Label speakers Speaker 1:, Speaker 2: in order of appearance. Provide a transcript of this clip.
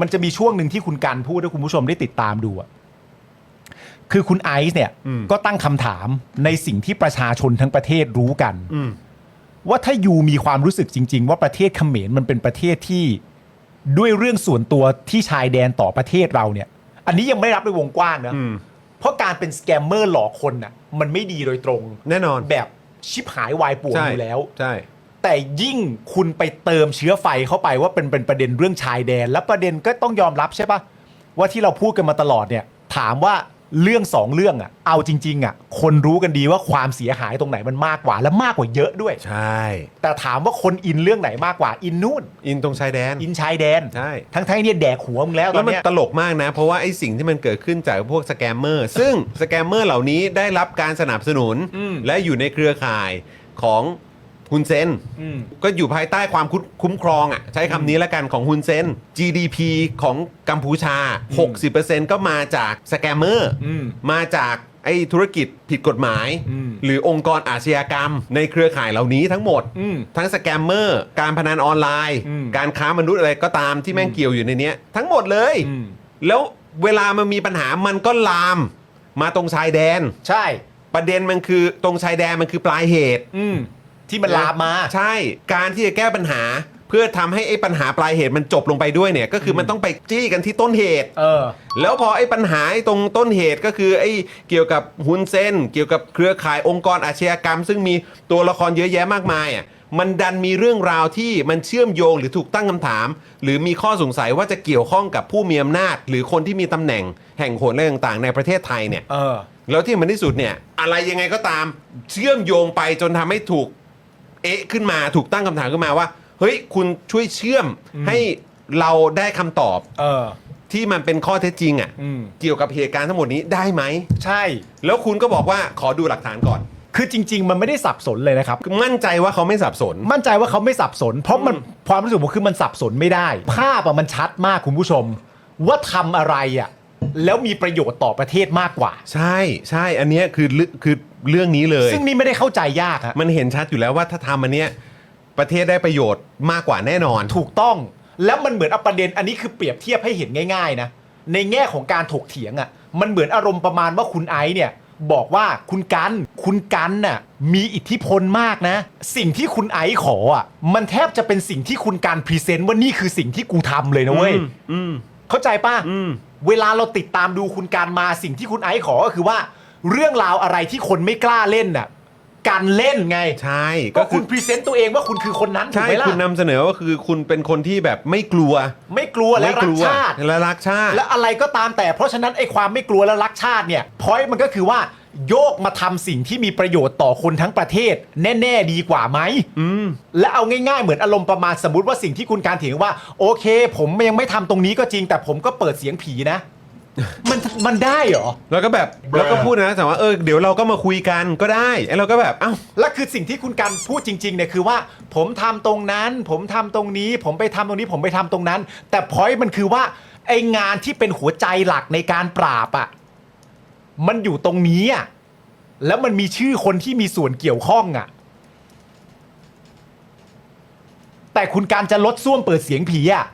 Speaker 1: มันจะมีช่วงหนึ่งที่คุณกันพูดให้คุณผู้ชมได้ติดตามดูอะคือคุณไอซ์เนี่ย
Speaker 2: อืม
Speaker 1: ก็ตั้งคำถามในสิ่งที่ประชาชนทั้งประเทศรู้กัน
Speaker 2: อืม
Speaker 1: ว่าถ้ายูมีความรู้สึกจริง ๆ ว่าประเทศเขมรมันเป็นประเทศที่ด้วยเรื่องส่วนตัวที่ชายแดนต่อประเทศเราเนี่ย อันนี้ยังไม่รับในวงกว้างนะ
Speaker 2: อืม
Speaker 1: เพราะการเป็นสแกมเมอร์หลอกคนน่ะมันไม่ดีโดยตรง
Speaker 2: แน่นอน
Speaker 1: แบบชิบหายวายป่วง
Speaker 2: ใช่
Speaker 1: อยู่แล้ว
Speaker 2: ใช่
Speaker 1: แต่ยิ่งคุณไปเติมเชื้อไฟเข้าไปว่าเป็นเป็นประเด็นเรื่องชายแดน แล้วประเด็นก็ต้องยอมรับใช่ปะว่าที่เราพูดกันมาตลอดเนี่ย ถามว่าเรื่องสองเรื่องอะเอาจริงๆอะคนรู้กันดีว่าความเสียหายตรงไหนมันมากกว่าและมากกว่าเยอะด้วย
Speaker 2: ใช่
Speaker 1: แต่ถามว่าคนอินเรื่องไหนมากกว่าอินนู่น
Speaker 2: อินตรงชายแดน
Speaker 1: อินชายแดน
Speaker 2: ใช่
Speaker 1: ทั้งทั้งๆเนี่ยแดกหัวมึงแล้วต
Speaker 2: แล้
Speaker 1: อ
Speaker 2: วนมัน
Speaker 1: เนี้ย
Speaker 2: ตลกมากนะ เพราะว่าไอ้สิ่งที่มันเกิดขึ้นจากพวกสแกมเมอร์ ซึ่งสแกมเมอร์เหล่านี้ได้รับการสนับสนุน
Speaker 1: อืม
Speaker 2: และอยู่ในเครือข่ายของ ฮุนเซน
Speaker 1: อืม
Speaker 2: ก็อยู่ภายใต้ความคุ้มคุ้มครองอะใช้คำนี้แล้วกันของฮุนเซน GDP ของกัมพูชา 60%ก็มาจากสแกมเมอร์
Speaker 1: อืม
Speaker 2: มาจากไอ้ธุรกิจผิดกฎหมาย
Speaker 1: อืม
Speaker 2: หรือองค์กรอาชญากรรม ในเครือข่ายเหล่านี้ทั้งหมด
Speaker 1: อืม
Speaker 2: ทั้งสแกมเมอร์การพนันออนไลน์
Speaker 1: อืม
Speaker 2: การค้ามนุษย์อะไรก็ตามที่แม่งเกี่ยวอยู่ในเนี้ย ทั้งหมดเลย
Speaker 1: อืม
Speaker 2: แล้วเวลามันมีปัญหามันก็ลาม มาตรงชายแดน
Speaker 1: ใช่
Speaker 2: ประเด็นมันคือตรงชายแดนมันคือปลายเหตุ
Speaker 1: อืม ที่มันลามมา
Speaker 2: ใช่การที่จะแก้ปัญหา เพื่อทำให้ไอ้ปัญหาปลายเหตุมันจบลงไปด้วยเนี่ย ก็คือมันต้องไปจี้กันที่ต้นเหตุ
Speaker 1: เออ
Speaker 2: แล้วพอไอ้ปัญหาไอ้ตรงต้นเหตุก็คือไอ้เกี่ยวกับฮุนเซนเกี่ยวกับเครือข่ายองค์กรอาชญากรรม ซึ่งมีตัวละครเยอะแยะมากมายอะมันดันมีเรื่องราวที่มันเชื่อมโยงหรือถูกตั้งคำถาม หรือมีข้อสงสัยว่าจะเกี่ยวข้องกับผู้มีอำนาจ หรือคนที่มีตำแหน่งแห่งโหนอะไรต่างๆ ในประเทศไทยเนี่ย
Speaker 1: เออ
Speaker 2: แล้วที่มันที่สุดเนี่ย อะไรยังไงก็ตามเชื่อมโยงไปจนทำให้ถูก เอ๊ะขึ้นมาถูกตั้งคำถามขึ้นมาว่า เฮ้ย คุณช่วยเชื่อมให้เราได้คำตอบ
Speaker 1: เออ
Speaker 2: ที่มันเป็นข้อเท็จจริงอะ่ะ
Speaker 1: อืม
Speaker 2: เกี่ยวกับเหตุการณ์ทั้งหมดนี้ได้ไหม
Speaker 1: ใช่
Speaker 2: แล้วคุณก็บอกว่าขอดูหลักฐานก่อน
Speaker 1: คือจริง ๆ มันไม่ได้สับสนเลยนะครับ
Speaker 2: คือมั่นใจว่าเขาไม่สับสน
Speaker 1: มั่นใจว่าเขาไม่สับสน เพราะมันความรู้สึกผมคือมันสับสนไม่ได้ ภาพอะมันชัดมากคุณผู้ชม ว่าทำอะไรอะ แล้วมีประโยชน์ต่อประเทศมากกว่า
Speaker 2: ใช่ใช่อันเนี้ยคือเรื่องคือเรื่องนี้เลย
Speaker 1: ซึ่งนี่ไม่ได้เข้าใจยากฮะ
Speaker 2: มันเห็นชัดอยู่แล้วว่าถ้าทำอันเนี้ยประเทศได้ประโยชน์มากกว่าแน่นอน
Speaker 1: ถูกต้องแล้วมันเหมือนเอาประเด็นอันนี้คือเปรียบเทียบให้เห็นง่าย ๆ นะ ในแง่ของการถกเถียงอะ่ะมันเหมือนอารมณ์ประมาณว่าคุณไอซ์เนี่ย บอกว่าคุณกันคุณกันน่ะมีอิทธิพลมากนะ สิ่งที่คุณไอซ์ขออะมันแทบจะเป็นสิ่งที่คุณการพรีเซนต์ว่านี่คือสิ่งที่กูทำเลยนะเว้ย
Speaker 2: อืมอืม
Speaker 1: เข้าใจป่ะ
Speaker 2: อืม
Speaker 1: เวลาเราติดตามดูคุณการมาสิ่งที่คุณไอซ์ขอก็คือว่า เรื่องราวอะไรที่คนไม่กล้าเล่นน่ะการเล่นไง
Speaker 2: ใช่
Speaker 1: ก็
Speaker 2: ก็คื
Speaker 1: คุ
Speaker 2: อ
Speaker 1: ณพรีเซนต์ตัวเองว่าคุณคือคนนั้นถูก
Speaker 2: ใช่
Speaker 1: ไหมล่ะ
Speaker 2: คุณนำเสนอว่าคือคุณเป็นคนที่แบบไม่กลัว
Speaker 1: ไม่กลัวและ
Speaker 2: ไม่
Speaker 1: รั
Speaker 2: ก
Speaker 1: ก
Speaker 2: ลัว
Speaker 1: ชาติ
Speaker 2: และรักชาติ
Speaker 1: และอะไรก็ตามแต่เพราะฉะนั้นไอ้ความไม่กลัวและรักชาติเนี่ยพอยมันก็คือว่า โยกมาทำสิ่งที่มีประโยชน์ต่อคนทั้งประเทศ แน่ๆดีกว่าไหม และเอาง่ายๆ เหมือนอารมณ์ประมาณสมมติว่าสิ่งที่คุณการเถียงว่า โอเค ผมยังไม่ทำตรงนี้ก็จริง แต่ผมก็เปิดเสียงผีนะ มันมันได้เหรอ
Speaker 2: แล้วก็แบบแล้วก็พูดนะแต่ว่าเออเดี๋ยวเราก็มาคุยกันก็ได้ไอ้เราก็แบบเอ้า
Speaker 1: และคือสิ่งที่คุณการพูดจริงๆเนี่ยคือว่า ผมทำตรงนั้น ผมทำตรงนี้ ผมไปทำตรงนี้ ผมไปทำตรงนั้น แต่พอยมันคือว่าไองานที่เป็นหัวใจหลักในการปราบอะ มันอยู่ตรงนี้อะแล้วมันมีชื่อคนที่มีส่วนเกี่ยวข้องอะแต่คุณการจะลดส้วมเปิดเสียงผีอะ